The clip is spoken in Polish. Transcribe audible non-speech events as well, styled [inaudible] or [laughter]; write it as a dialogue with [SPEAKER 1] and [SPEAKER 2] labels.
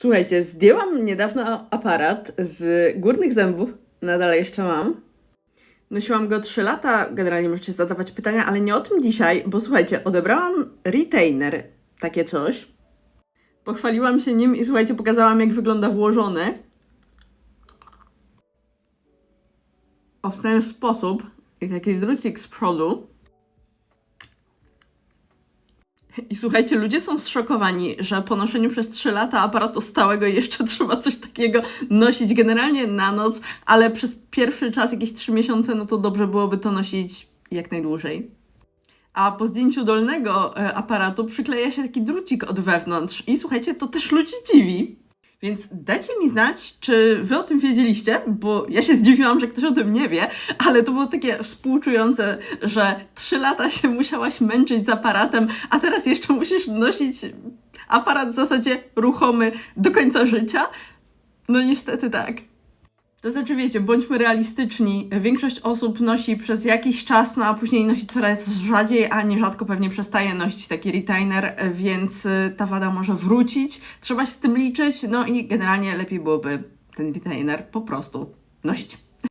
[SPEAKER 1] Słuchajcie, zdjęłam niedawno aparat z górnych zębów, nadal jeszcze mam. Nosiłam go 3 lata, generalnie możecie zadawać pytania, ale nie o tym dzisiaj, bo słuchajcie, odebrałam retainer, takie coś. Pochwaliłam się nim i słuchajcie, pokazałam jak wygląda włożony. O w ten sposób, jak taki drucik z przodu. I słuchajcie, ludzie są zszokowani, że po noszeniu przez 3 lata aparatu stałego jeszcze [laughs] trzeba coś takiego nosić generalnie na noc, ale przez pierwszy czas, jakieś 3 miesiące, no to dobrze byłoby to nosić jak najdłużej. A po zdjęciu dolnego e, aparatu przykleja się taki drucik od wewnątrz i słuchajcie, to też ludzi dziwi. Więc dajcie mi znać, czy wy o tym wiedzieliście, bo ja się zdziwiłam, że ktoś o tym nie wie, ale to było takie współczujące, że trzy lata się musiałaś męczyć z aparatem, a teraz jeszcze musisz nosić aparat w zasadzie ruchomy do końca życia. No niestety tak. To znaczy, wiecie, bądźmy realistyczni. Większość osób nosi przez jakiś czas, no a później nosi coraz rzadziej, a nierzadko pewnie przestaje nosić taki retainer, więc y, ta wada może wrócić. Trzeba się z tym liczyć, no i generalnie lepiej byłoby ten retainer po prostu nosić.